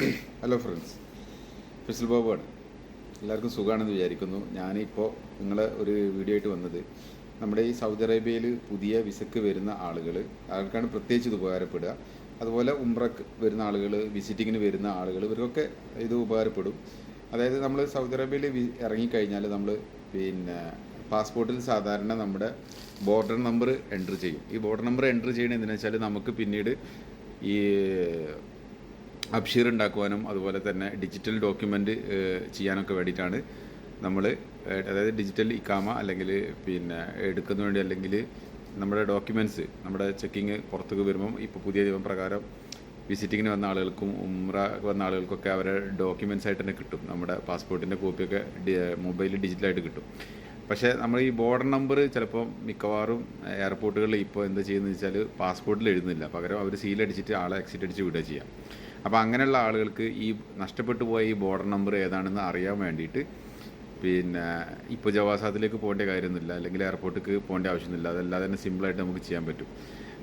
Hello friends ഫിസിൽ ബാബുവാണ് എല്ലാവർക്കും സുഖമാണെന്ന് വിചാരിക്കുന്നു. ഞാനിപ്പോൾ നിങ്ങളെ ഒരു വീഡിയോ ആയിട്ട് വന്നത് നമ്മുടെ ഈ സൗദി അറേബ്യയിൽ പുതിയ വിസക്ക് വരുന്ന ആളുകൾ ആൾക്കാണ് പ്രത്യേകിച്ച് ഇത് ഉപകാരപ്പെടുക. അതുപോലെ ഉംറക്ക് വരുന്ന ആളുകൾ വിസിറ്റിങ്ങിന് വരുന്ന ആളുകൾ ഇവർക്കൊക്കെ ഇത് ഉപകാരപ്പെടും. അതായത് നമ്മൾ സൗദി അറേബ്യയിൽ ഇറങ്ങിക്കഴിഞ്ഞാൽ നമ്മൾ പിന്നെ പാസ്പോർട്ടിൽ സാധാരണ നമ്മുടെ ബോർഡർ നമ്പർ എന്റർ ചെയ്യും. ഈ ബോർഡർ നമ്പർ എന്റർ ചെയ്യണത് എന്തിനാ വെച്ചാൽ നമുക്ക് പിന്നീട് ഈ അബ്ഷീർ ഉണ്ടാക്കുവാനും അതുപോലെ തന്നെ ഡിജിറ്റൽ ഡോക്യുമെന്റ് ചെയ്യാനൊക്കെ വേണ്ടിയിട്ടാണ് നമ്മൾ അതായത് ഡിജിറ്റൽ ഇക്കാമ അല്ലെങ്കിൽ പിന്നെ എടുക്കുന്നതിന് വേണ്ടി അല്ലെങ്കിൽ നമ്മുടെ ഡോക്യുമെന്റ്സ് നമ്മുടെ ചെക്കിങ് പുറത്തേക്ക് വരുമ്പം ഇപ്പോൾ പുതിയ നിയമം പ്രകാരം വിസിറ്റിങ്ങിന് വന്ന ആളുകൾക്കും ഉമ്ര വന്ന ആളുകൾക്കൊക്കെ അവരെ ഡോക്യുമെന്റ്സ് ആയിട്ട് തന്നെ കിട്ടും. നമ്മുടെ പാസ്പോർട്ടിന്റെ കോപ്പിയൊക്കെ മൊബൈലിൽ ഡിജിറ്റലായിട്ട് കിട്ടും. പക്ഷേ നമ്മൾ ഈ ബോർഡർ നമ്പർ ചിലപ്പോൾ മിക്കവാറും എയർപോർട്ടുകളിൽ ഇപ്പോൾ എന്താ ചെയ്യുന്നത് വെച്ചാൽ പാസ്പോർട്ടിൽ എഴുതുന്നില്ല. പകരം അവർ സീലടിച്ചിട്ട് ആളെ എക്സിറ്റ് അടിച്ച് വിടുക ചെയ്യാം. അപ്പോൾ അങ്ങനെയുള്ള ആളുകൾക്ക് ഈ നഷ്ടപ്പെട്ടു പോയ ഈ ബോർഡർ നമ്പർ ഏതാണെന്ന് അറിയാൻ വേണ്ടിയിട്ട് പിന്നെ ഇപ്പോൾ ജവാസാത്തിലേക്ക് പോകേണ്ട കാര്യമൊന്നുമില്ല അല്ലെങ്കിൽ എയർപോർട്ടിലേക്ക് പോകേണ്ട ആവശ്യമൊന്നുമില്ല. അതല്ലാതെ തന്നെ സിമ്പിളായിട്ട് നമുക്ക് ചെയ്യാൻ പറ്റും.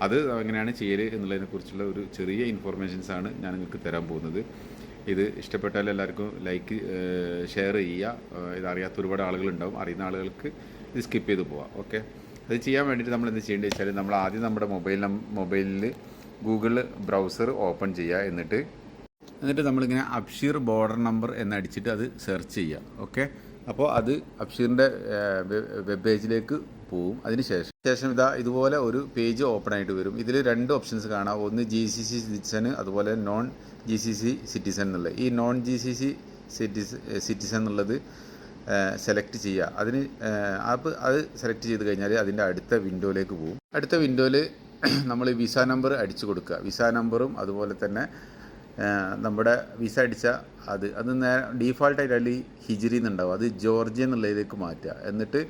അത് എങ്ങനെയാണ് ചെയ്യൽ എന്നുള്ളതിനെക്കുറിച്ചുള്ള ഒരു ചെറിയ ഇൻഫോർമേഷൻസ് ആണ് ഞാൻ നിങ്ങൾക്ക് തരാൻ പോകുന്നത്. ഇത് ഇഷ്ടപ്പെട്ടാൽ എല്ലാവർക്കും ലൈക്ക് ഷെയർ ചെയ്യുക. ഇത് അറിയാത്ത ഒരുപാട് ആളുകളുണ്ടാവും. അറിയുന്ന ആളുകൾക്ക് ഇത് സ്കിപ്പ് ചെയ്ത് പോവാം. ഓക്കെ അത് ചെയ്യാൻ വേണ്ടിയിട്ട് നമ്മൾ എന്ത് ചെയ്യേണ്ടത് വെച്ചാൽ നമ്മൾ ആദ്യം നമ്മുടെ മൊബൈൽ മൊബൈലിൽ ഗൂഗിൾ ബ്രൗസർ ഓപ്പൺ ചെയ്യുക എന്നിട്ട് എന്നിട്ട് നമ്മളിങ്ങനെ അബ്ഷീർ ബോർഡർ നമ്പർ എന്നടിച്ചിട്ട് അത് സെർച്ച് ചെയ്യുക ഓക്കെ? അപ്പോൾ അത് അബ്ഷീറിന്റെ വെബ് പേജിലേക്ക് പോവും. അതിന് ശേഷം ഇതാ ഇതുപോലെ ഒരു പേജ് ഓപ്പൺ ആയിട്ട് വരും. ഇതിൽ രണ്ട് ഓപ്ഷൻസ് കാണാം. ഒന്ന് ജി സി സി സിറ്റിസൺ അതുപോലെ non G C C citizen എന്നുള്ളത്. ഈ non G C C citizen എന്നുള്ളത് സെലക്ട് ചെയ്യുക അതിന് ആപ്പ് അത് സെലക്ട് ചെയ്ത് കഴിഞ്ഞാൽ അതിന്റെ അടുത്ത വിൻഡോയിലേക്ക് പോകും അടുത്ത വിൻഡോയിൽ നമ്മൾ വിസ നമ്പർ അടിച്ചു കൊടുക്കുക. വിസ നമ്പറും അതുപോലെ തന്നെ നമ്മുടെ വിസ അടിച്ച അത് അത് നേ ഡീഫാൾട്ടായിട്ട് അതിൽ ഹിജിരി എന്നുണ്ടാവും. അത് ജോർജിയ എന്നുള്ളതിലേക്ക് മാറ്റുക. എന്നിട്ട്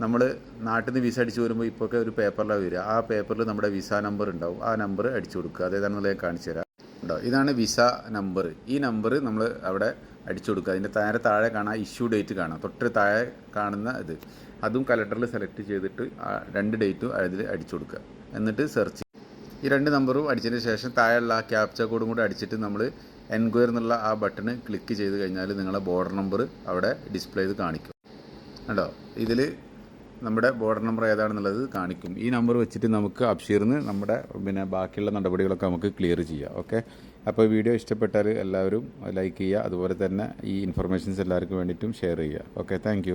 നമ്മൾ നാട്ടിൽ നിന്ന് വിസ അടിച്ച് വരുമ്പോൾ ഇപ്പോഴൊക്കെ ഒരു പേപ്പറിലാണ് വരിക. ആ പേപ്പറിൽ നമ്മുടെ വിസ നമ്പർ ഉണ്ടാവും. ആ നമ്പർ അടിച്ചു കൊടുക്കുക. അതേതാണെന്നുള്ളത് ഞാൻ കാണിച്ചു തരാം. ഉണ്ടോ? ഇതാണ് വിസ നമ്പർ. ഈ നമ്പർ നമ്മൾ അവിടെ അടിച്ചു കൊടുക്കുക. അതിന്റെ താഴെ താഴെ കാണാം ഇഷ്യൂ ഡേറ്റ് കാണാം. തൊട്ട് താഴെ കാണുന്ന ഇത്. അതും കലണ്ടറിൽ സെലക്ട് ചെയ്തിട്ട് രണ്ട് ഡേറ്റും അതിൽ അടിച്ചു കൊടുക്കുക. എന്നിട്ട് സെർച്ച് ഈ രണ്ട് നമ്പറും അടിച്ചതിന് ശേഷം താഴെയുള്ള ആ ക്യാപ്ച കോഡും കൂടി അടിച്ചിട്ട് നമ്മൾ എൻക്വയർ എന്നുള്ള ആ ബട്ടൺ ക്ലിക്ക് ചെയ്ത് കഴിഞ്ഞാൽ നിങ്ങളെ ബോർഡർ നമ്പർ അവിടെ ഡിസ്പ്ലേ ചെയ്ത് കാണിക്കും. കണ്ടോ? ഇതിൽ നമ്മുടെ ബോർഡർ നമ്പർ ഏതാണെന്നുള്ളത് കാണിക്കും. ഈ നമ്പർ വെച്ചിട്ട് നമുക്ക് അബ്ഷീറിന് നമ്മുടെ പിന്നെ ബാക്കിയുള്ള നടപടികളൊക്കെ നമുക്ക് ക്ലിയർ ചെയ്യാം. ഓക്കെ അപ്പോൾ വീഡിയോ ഇഷ്ടപ്പെട്ടാൽ എല്ലാവരും ലൈക്ക് ചെയ്യുക. അതുപോലെ തന്നെ ഈ ഇൻഫർമേഷൻസ് എല്ലാവർക്കും വേണ്ടിയിട്ടും ഷെയർ ചെയ്യുക. Okay thank